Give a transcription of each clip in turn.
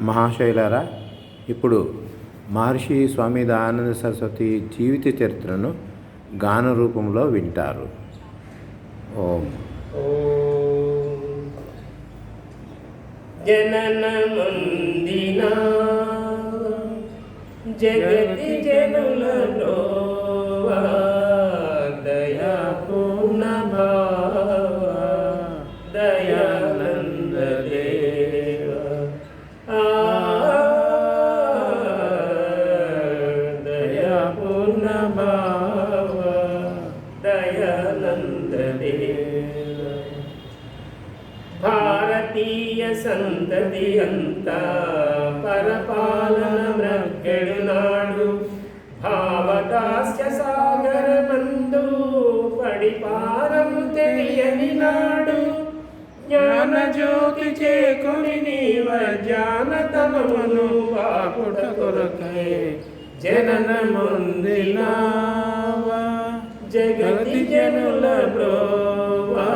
మహాశైలారా ఇప్పుడు మహర్షి స్వామి దయానంద సరస్వతి జీవిత చరిత్రను గాన రూపంలో వింటారు. ఓం. జననమందిన జగతి జనులలో దయా పూర్ణ భావ దయానంద దేవ సంతతి అంతా పరపాలన మ్రగ్గడు నాడు. భావదాస్య సాగర నందు పడిపారం తెలియని నాడు. జ్ఞాన జ్యోతి చేకుని నీవ జ్ఞాన తమమును వాకుట కొరకై జనన ముందినావా. జగతి జనుల బ్రోవా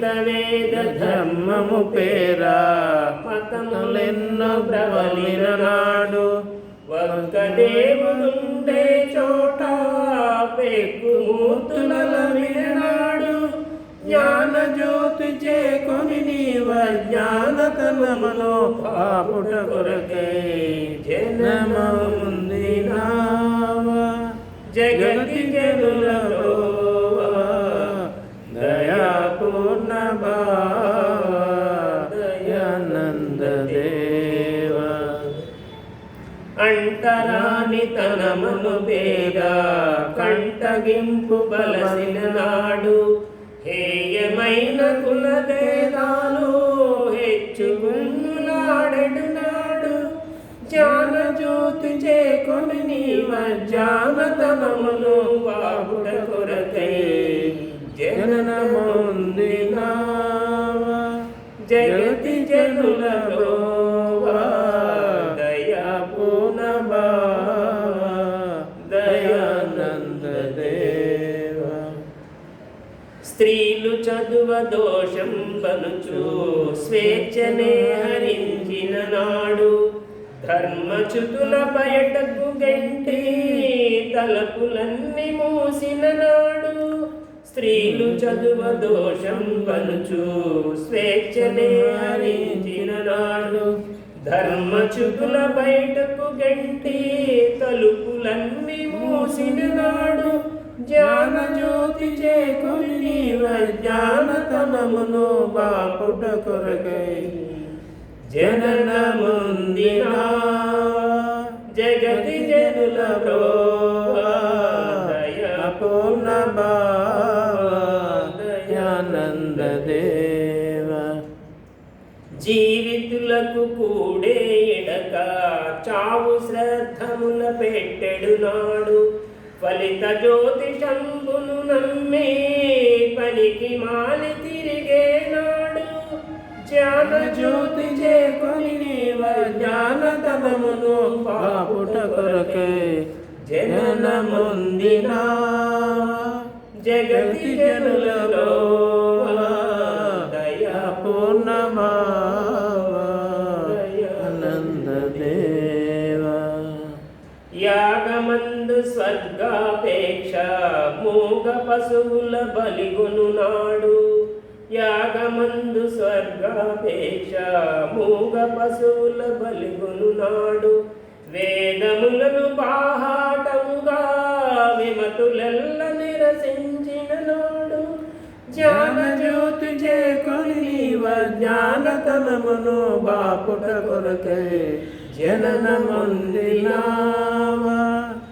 మహిత వేద ధర్మము పేరా? మతములెన్నో ప్రబలిన నాడు ఒక్క దేవుడుండే చోట పెక్కు మూర్తుల నాడు జ్ఞాన జ్యోతి చేకొని నీవ జ్ఞానతనములో పాపుట కొరకై జనముంది నావా జగతి జనులలో దయా అంటరాని తనమును పేగా కంటగింపు బలసిన నాడు హేయమైన కులభేదాలు హెచ్చుకున్నాడెడు నాడు జ్ఞాన జ్యోతి చేకొని నీవ జ్ఞానతనమును బాబుడ కొరకై జననము చదువ దోషం పనుచు స్వేచ్ఛనే హరించిన నాడు. ధర్మచుతుల బయటకు గంటి తలపులన్నీ మూసిన నాడు. స్త్రీలు చదువ దోషం పనుచు స్వేచ్ఛనే హరించిన నాడు. ధర్మచుతుల బయటకు గంటి తలుపులన్నీ మూసిన నాడు. జ్ఞాన జ్యోతి చేకొని నీవ జ్ఞానతనమును బాపుట కొరకై. జనన జననముందినా జగతి జనుల పూర్ణ బానంద దేవ జీవితులకు కూడే ఎడక చావు శ్రద్ధముల పెట్టెడు నాడు ఫలిత జ్యోతిషంబును నమ్మి పనికి మాలి తిరిగే నాడు జ్ఞాన జ్యోతి చేకొని నీవ జ్ఞానతమమును పాపుట కొరకే జననముందినా. జగతి జనులలో స్వర్గాపేక్ష మూగ పశువుల బలిగొనునాడు యాగమందు స్వర్గాపేక్ష మూగ పశువుల బలిగొనునాడు వేదములను బాహాటముగా విమతులెల్ల నిరసించిన నాడు. జ్ఞానజ్యోతి చేకొని నీవ జ్ఞానతనమును బాపుట కొరకై జననముందినావా.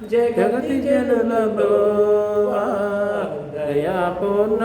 జగతి జనుల బ్రోవా దయా పూర్ణ